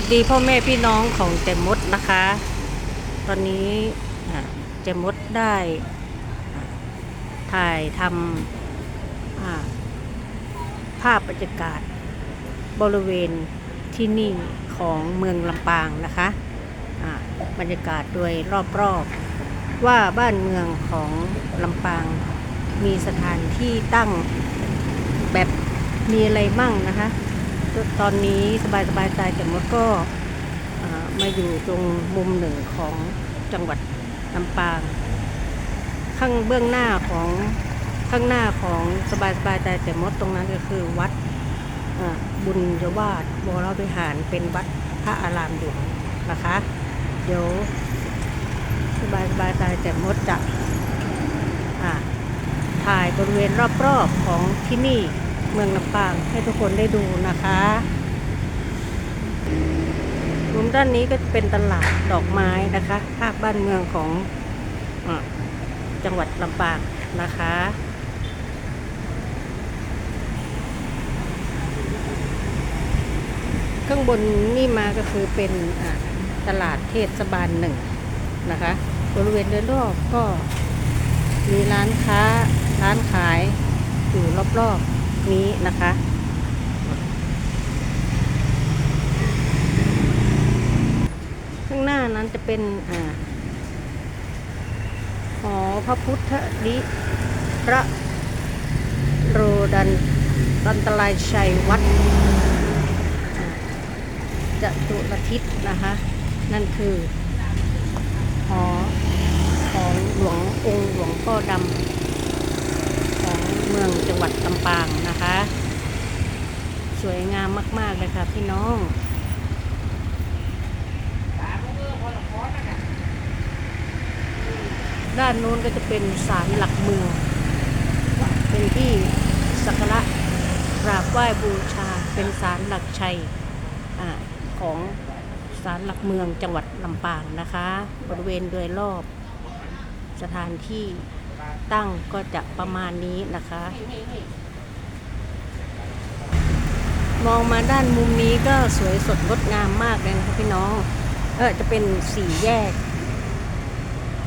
วัสดีพ่อแม่พี่น้องของเจมมดนะคะ ตอนนี้เจมมดได้ถ่ายทำภาพบรรยากาศบริเวณที่นี่ของเมืองลำปางนะคะอ่าบรรยากาศโดยรอบๆ ว่าบ้านเมืองของลำปางมีสถานที่ตั้งแบบมีอะไรมั่งนะคะ ตอนนี้สบายสบายใจแต่มดก็มาอยู่ตรงมุมหนึ่งของจังหวัดลำปาง ข้างเบื้องหน้าของข้างหน้าของสบายสบายใจแต่มดตรงนั้นก็คือวัดบุญยวาสวรวิหารเป็นวัดพระอารามหลวงนะคะ เดี๋ยวสบายสบายใจแต่มดจะถ่ายบริเวณรอบๆของที่นี่ เมืองลำปางให้ทุกคนได้ดูนะคะมุมด้านนี้ก็จะเป็นตลาดดอกไม้นะคะ ภาพบ้านเมืองของอาจังหวัดลำปางนะคะข้างบนนี่มาก็คือเป็นอ่าตลาดเทศบาลหนึ่งนะคะ บริเวณโดยรอบก็มีร้านค้าร้านขายอยู่รอบๆ นี้นะคะ ข้างหน้านั้นจะเป็นอ่าหอพระพุทธลิพระโรดันรันตรายชัยวัดจะตุรทิศนะคะ นั่นคือหอของหลวงองค์หลวงพ่อดำ มืองจังหวัดลำปางนะคะ สวยงามมาก ๆ เลยค่ะพี่น้องด้านโน้นก็จะเป็นศาลหลักเมือง เป็นที่สักการะกราบไหว้บูชาเป็นศาลหลักชัยอของศาลหลักเมืองจังหวัดลำปางนะคะ บริเวณโดยรอบสถานที่ ตั้งก็จะประมาณนี้นะคะ มองมาด้านมุมนี้ก็สวยสดงดงามมากเลยนะคะพี่น้องเออจะเป็นสี่แยก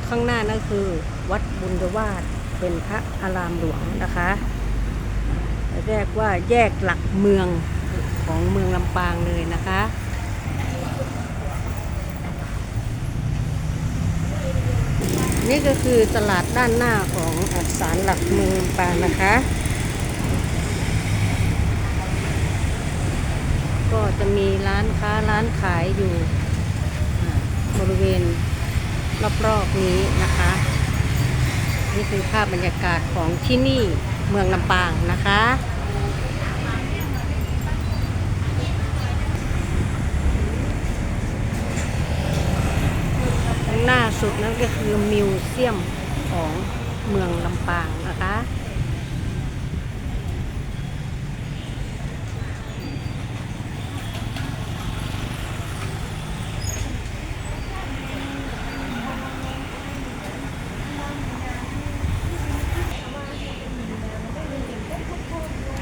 ข้างหน้านั่นคือ วัดบุญวาสเป็นพระอารามหลวงนะคะเรียกว่าแยกหลักเมืองของเมืองลำปางเลยนะคะ นี่ก็คือตลาดด้านหน้าของศาลหลักเมืองปางนะคะ ก็จะมีร้านค้าร้านขายอยู่บริเวณรอบๆนี้นะคะ นี่คือภาพบรรยากาศของที่นี่เมืองลำปางนะคะ ข้างหน้า สุดนั่นก็คือมิวเซียมของเมืองลำปางนะคะ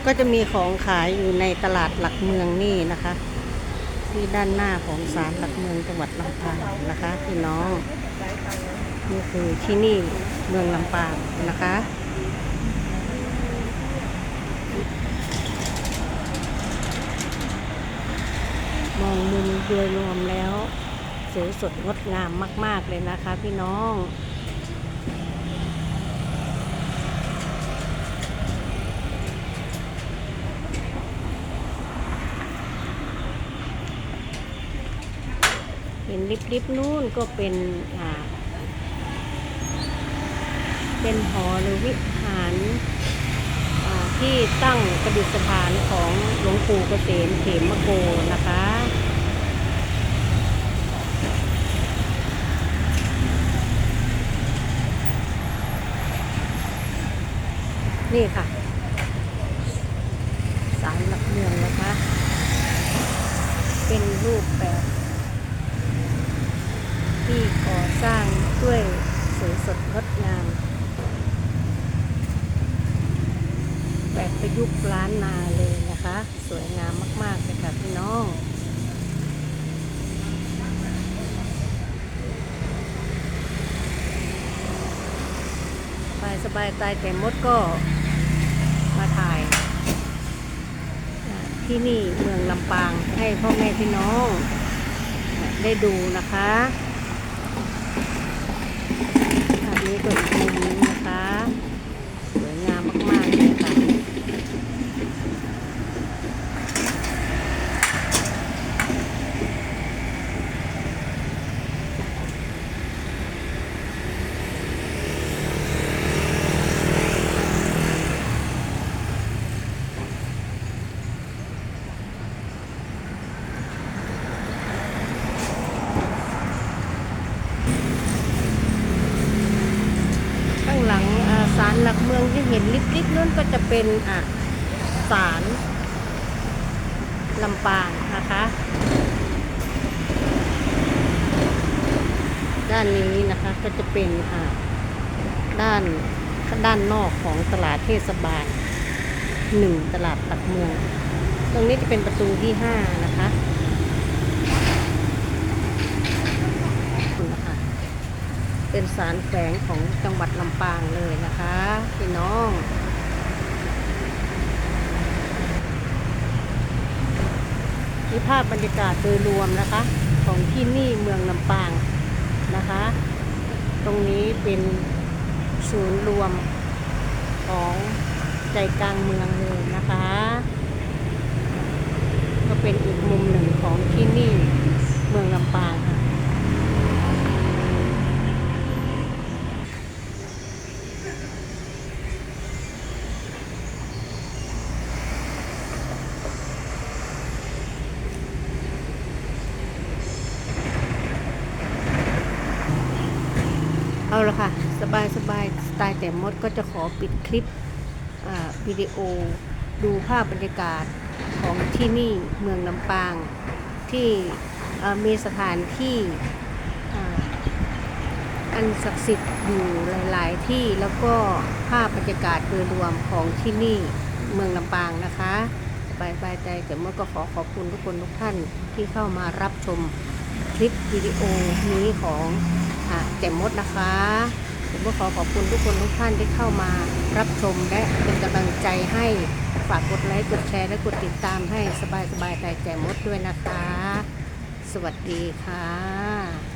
ก็จะมีของขายอยู่ในตลาดหลักเมืองนี่นะคะ ที่ด้านหน้าของศาลหลักเมืองจังหวัดลำปางนะคะพี่น้องนี่คือที่นี่เมืองลำปางนะคะมองมุมโดยรวมแล้วสวยสดงดงามมาก ๆ เลยนะคะพี่น้อง เห็นริบๆนู่นก็เป็นเป็นหอหรือวิหารที่ตั้งประดิษฐานของหลวงปู่เกษมเขมโกนะคะนี่ค่ะศาลหลักเมืองนะคะ เป็นรูปแบบ ที่ก่อสร้างด้วยสวยสดงดงามแบบประยุกต์ล้านนาเลยนะคะ สวยงามมากๆเลยค่ะพี่น้องสบายสบายตายแต่มดก็มาถ่ายที่นี่เมืองลำปางให้พ่อแม่พี่น้องได้ดูนะคะ ภาพนี้ก็อีกมุมนึงนะคะ สวยงามมาก ๆ เลยค่ะ ข้างหลังอ่า ศาลหลักเมืองที่เห็นลิบๆนั่นก็จะเป็นอะศาลลำปางนะคะ ด้านนี้นะคะก็จะเป็นอะด้านด้านนอกของตลาดเทศบาลหนึ่งตลาดหลักเมือง ตรงนี้จะเป็นประตูที่ห้านะคะ เป็นสารแฝงของจังหวัดลำปางเลยนะคะพี่น้องนี่ภาพบรรยากาศโดยรวมนะคะ ของที่นี่เมืองลำปางนะคะ ตรงนี้เป็นศูนย์รวมของใจกลางเมืองเลยนะคะ ก็เป็นอีกมุมหนึ่งของที่นี่เมืองลำปางค่ะ เอาละค่ะ สบายสบายสไตล์แต่มดก็จะขอปิดคลิปอ่าวิดีโอ ดูภาพบรรยากาศของที่นี่เมืองลำปาง ที่มีสถานที่อันศักดิ์สิทธิ์อยู่หลาย ๆ ที่แล้วก็ภาพบรรยากาศโดยรวมของที่นี่เมืองลำปางนะคะสบายสบายใจแต่มดก็ขอขอบคุณทุกคนทุกท่านที่เข้ามารับชมคลิปวิดีโอนี้ของ ค่ะแจ่มมดนะคะผมก็ขอขอบคุณทุกคนทุกท่านที่เข้ามารับชมและเป็นกำลังใจให้ฝากกดไลค์กดแชร์และกดติดตามให้สบายสบายใจแจ่มมดด้วยนะคะ สวัสดีค่ะ